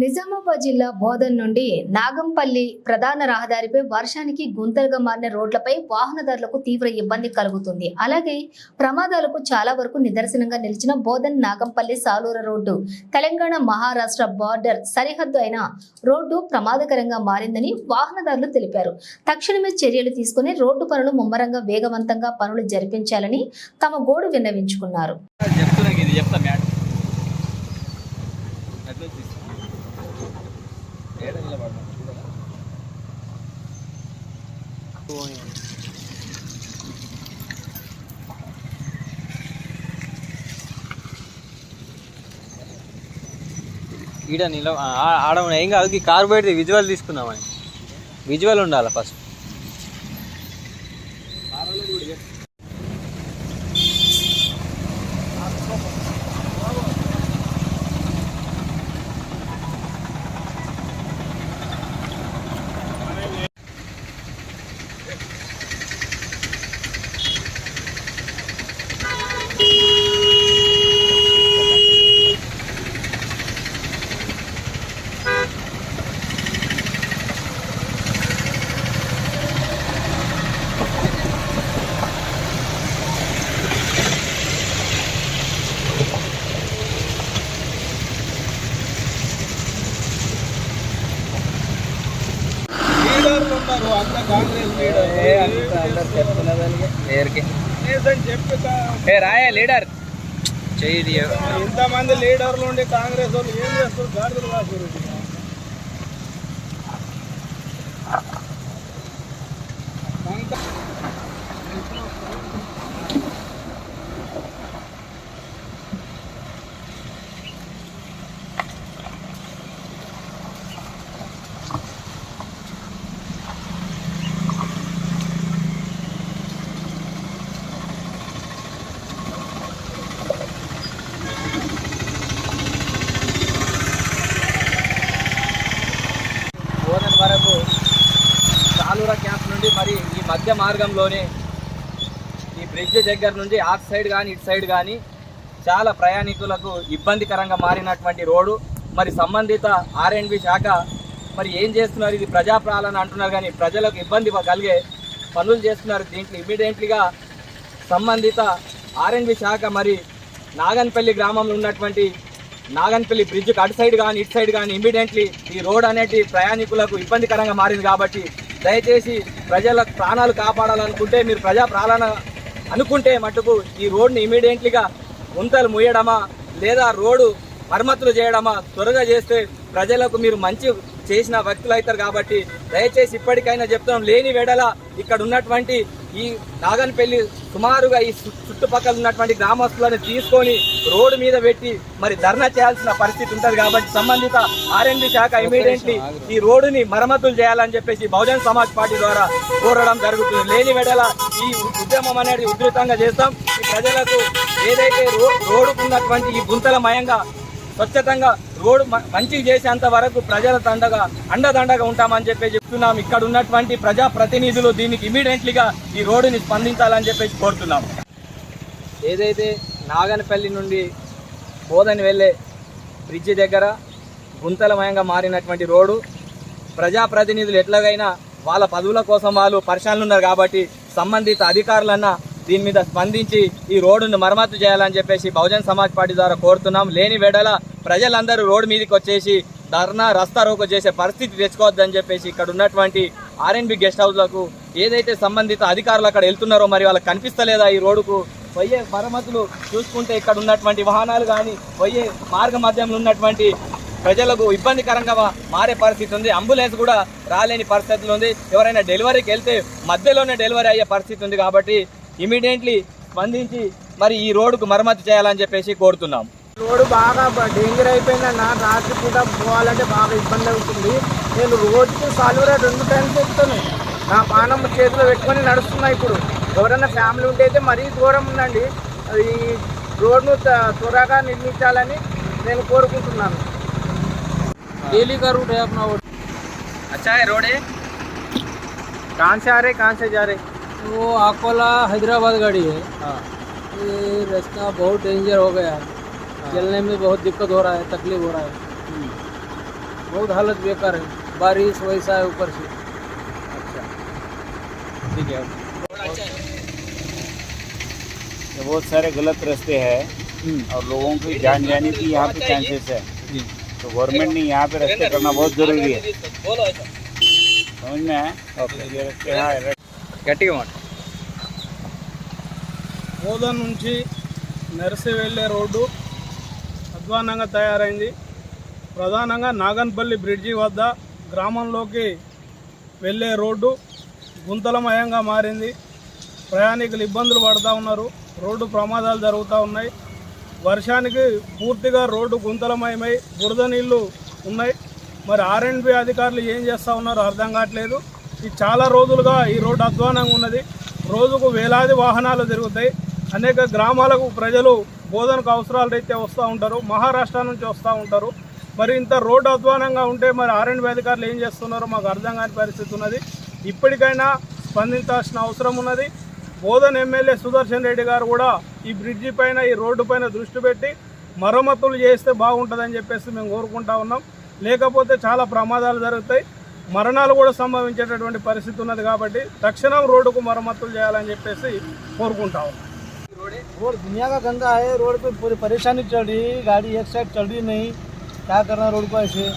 నిజామాబాద్ జిల్లా బోధన్ నుండి నాగంపల్లి ప్రధాన రహదారిపై వర్షానికి గుంతలుగా మారిన రోడ్లపై వాహనదారులకు తీవ్ర ఇబ్బంది కలుగుతుంది. అలాగే ప్రమాదాలకు చాలా వరకు నిదర్శనంగా నిలిచిన బోధన్ నాగంపల్లి సాలూర రోడ్డు తెలంగాణ మహారాష్ట్ర బార్డర్ సరిహద్దు అయిన రోడ్డు ప్రమాదకరంగా మారిందని వాహనదారులు తెలిపారు. తక్షణమే చర్యలు తీసుకుని రోడ్డు పనులు ముమ్మరంగా వేగవంతంగా పనులు జరిపించాలని తమ గోడు విన్నవించుకున్నారు. ఈడ నిలవ ఆడ ఏం కాదు ఈ కార్ బయట విజువల్ తీసుకుందామని. విజువల్ ఉండాలి ఫస్ట్ లీడర్లు ఉన్నారు అంత కాంగ్రెస్ లీడర్ పేరుకి ఏ రాయే లీడర్. చెయ్యి ఇంతమంది లీడర్లు ఉండి కాంగ్రెస్ వాళ్ళు ఏం చేస్తారు? గాడిదలు కాస్తారు బోధన్ వరకు చాలూరా క్యాంప్ నుండి మరి ఈ మధ్య మార్గంలోనే ఈ బ్రిడ్జ్ దగ్గర నుండి ఆఫ్ సైడ్ కానీ ఇటు సైడ్ కానీ చాలా ప్రయాణికులకు ఇబ్బందికరంగా మారినటువంటి రోడ్డు మరి సంబంధిత ఆర్ఎండ్బి శాఖ మరి ఏం చేస్తున్నారు? ఇది ప్రజాపాలన అంటున్నారు కానీ ప్రజలకు ఇబ్బంది కలిగే పనులు చేస్తున్నారు. దీంట్లో ఇమీడియట్లీగా సంబంధిత ఆర్ఎండ్బి శాఖ మరి నాగన్పల్లి గ్రామంలో ఉన్నటువంటి నాగన్పల్లి బ్రిడ్జ్కి అటు సైడ్ కానీ ఇటు సైడ్ కానీ ఇమీడియట్లీ ఈ రోడ్ అనేది ప్రయాణికులకు ఇబ్బందికరంగా మారింది కాబట్టి దయచేసి ప్రజల ప్రాణాలు కాపాడాలనుకుంటే మీరు ప్రజా ప్రాణ అనుకుంటే మటుకు ఈ రోడ్ని ఇమీడియట్లీగా గుంతలు ముయ్యడమా లేదా రోడ్డు మరమ్మతులు చేయడమా త్వరగా చేస్తే ప్రజలకు మీరు మంచి చేసిన వ్యక్తులు అవుతారు కాబట్టి దయచేసి ఇప్పటికైనా చెప్తాం లేని వెడల ఇక్కడ ఉన్నటువంటి ఈ నాగన్పల్లి సుమారుగా ఈ చుట్టుపక్కల ఉన్నటువంటి గ్రామస్తులను తీసుకొని రోడ్డు మీద పెట్టి మరి ధర్నా చేయాల్సిన పరిస్థితి ఉంటుంది కాబట్టి సంబంధిత ఆర్ఎండి శాఖ ఇమీడియట్లీ ఈ రోడ్డుని మరమ్మతులు చేయాలని చెప్పేసి బహుజన్ సమాజ్ పార్టీ ద్వారా కోరడం జరుగుతుంది. లేని వెడల ఈ ఉద్యమం అనేది ఉధృతంగా చేస్తాం. ఈ ప్రజలకు ఏదైతే రో రోడ్డుకు ఉన్నటువంటి ఈ గుంతలమయంగా స్వచ్ఛతంగా రోడ్డు మంచి మంచిగా చేసేంత వరకు ప్రజల దండగా అండదండగా ఉంటామని చెప్పి చెప్తున్నాం. ఇక్కడ ఉన్నటువంటి ప్రజా ప్రతినిధులు దీనికి ఇమీడియట్లీగా ఈ రోడ్డుని స్పందించాలని చెప్పేసి కోరుతున్నాం. ఏదైతే నాగనపల్లి నుండి బోధని వెళ్ళే బ్రిడ్జి దగ్గర గుంతలమయంగా మారినటువంటి రోడ్డు ప్రజాప్రతినిధులు ఎట్లాగైనా వాళ్ళ పదవుల కోసం వాళ్ళు పరిశాలన ఉన్నారు కాబట్టి సంబంధిత అధికారులన్నా దీని మీద స్పందించి ఈ రోడ్డును మరమ్మతు చేయాలని చెప్పేసి బహుజన్ సమాజ్ పార్టీ ద్వారా కోరుతున్నాం. లేని వేడల ప్రజలందరూ రోడ్డు మీదకి వచ్చేసి ధర్నా రస్తా రోకో చేసే పరిస్థితి తెచ్చుకోవద్దని చెప్పేసి ఇక్కడ ఉన్నటువంటి ఆర్ఎన్బి గెస్ట్ హౌస్లకు ఏదైతే సంబంధిత అధికారులు అక్కడ వెళ్తున్నారో మరి వాళ్ళకి కనిపిస్తలేదా ఈ రోడ్డుకు? పోయే మరమ్మతులు చూసుకుంటే ఇక్కడ ఉన్నటువంటి వాహనాలు కానీ పోయే మార్గ మధ్యంలో ఉన్నటువంటి ప్రజలకు ఇబ్బందికరంగా మారే పరిస్థితి ఉంది. అంబులెన్స్ కూడా రాలేని పరిస్థితులు ఉంది. ఎవరైనా డెలివరీకి వెళ్తే మధ్యలోనే డెలివరీ అయ్యే పరిస్థితి ఉంది కాబట్టి ఇమీడియట్లీ స్పందించి మరి ఈ రోడ్డుకు మరమ్మతు చేయాలని చెప్పేసి కోరుతున్నాం. రోడ్డు బాగా డేంజర్ అయిపోయిందన్న రాత్రి పూట పోవాలంటే బాగా ఇబ్బంది అవుతుంది నేను రోజుకి సాలూరా రెండు టైమ్స్ ఎక్కుతాను నా పానం చేతిలో పెట్టుకొని నడుస్తున్నా ఇప్పుడు ఎవరైనా ఫ్యామిలీ ఉంటే అయితే మరీ దూరం ఉందండి అది రోడ్ను త- త్వరగా నిర్మించాలని నేను కోరుకుంటున్నాను डेली का रूट है अपना वो अच्छा है रोड है कहाँ से आ रहे कहाँ से जा रहे वो अकोला हैदराबाद गाड़ी है हाँ ये रास्ता बहुत डेंजर हो गया है चलने में बहुत दिक्कत हो रहा है तकलीफ हो रहा है बहुत हालत बेकार है बारिश वैसा है ऊपर से अच्छा ठीक है ये बहुत सारे गलत रास्ते हैं और लोगों की जान जाने की यहाँ पे चांसेस है तो गवर्नमेंट ने यहाँ पे रास्ते करना बहुत जरूरी है समझ में है ये रास्ते यहाँ గట్టిగా మాట బోధన్ నుంచి నర్సి వెళ్ళే రోడ్డు అధ్వానంగా తయారైంది. ప్రధానంగా నాగన్పల్లి బ్రిడ్జి వద్ద గ్రామంలోకి వెళ్ళే రోడ్డు గుంతలమయంగా మారింది. ప్రయాణికులు ఇబ్బందులు పడుతూ ఉన్నారు. రోడ్డు ప్రమాదాలు జరుగుతూ ఉన్నాయి. వర్షానికి పూర్తిగా రోడ్డు గుంతలమయమై బురద నీళ్ళు ఉన్నాయి. మరి ఆర్ఎండ్బి అధికారులు ఏం చేస్తూ ఉన్నారో అర్థం కావట్లేదు. ఈ చాలా రోజులుగా ఈ రోడ్డు అధ్వానంగా ఉన్నది. రోజుకు వేలాది వాహనాలు తిరుగుతాయి. అనేక గ్రామాలకు ప్రజలు బోధనకు అవసరాల రీత్యా వస్తూ ఉంటారు మహారాష్ట్ర నుంచి వస్తూ ఉంటారు. మరి ఇంత రోడ్డు అధ్వానంగా ఉంటే మరి ఆర్ఎండ్బి అధికారులు ఏం చేస్తున్నారో మాకు అర్థం కాని పరిస్థితి ఉన్నది. ఇప్పటికైనా స్పందించాల్సిన అవసరం ఉన్నది. బోధన్ ఎమ్మెల్యే సుదర్శన్ రెడ్డి గారు కూడా ఈ బ్రిడ్జి పైన ఈ రోడ్డు పైన దృష్టి పెట్టి మరమ్మతులు చేస్తే బాగుంటుందని చెప్పేసి మేము కోరుకుంటా ఉన్నాం. లేకపోతే చాలా ప్రమాదాలు జరుగుతాయి. మరణాలు కూడా సంభవించేటటువంటి పరిస్థితి ఉన్నది కాబట్టి తక్షణం రోడ్డుకు మరమ్మతులు చేయాలని చెప్పేసి కోరుకుంటా ఉన్నాం. रोड दुनिया का गंदा है रोड पे पूरी परेशानी चल रही है गाड़ी एक साइड चल रही नहीं क्या करना रोड को ऐसे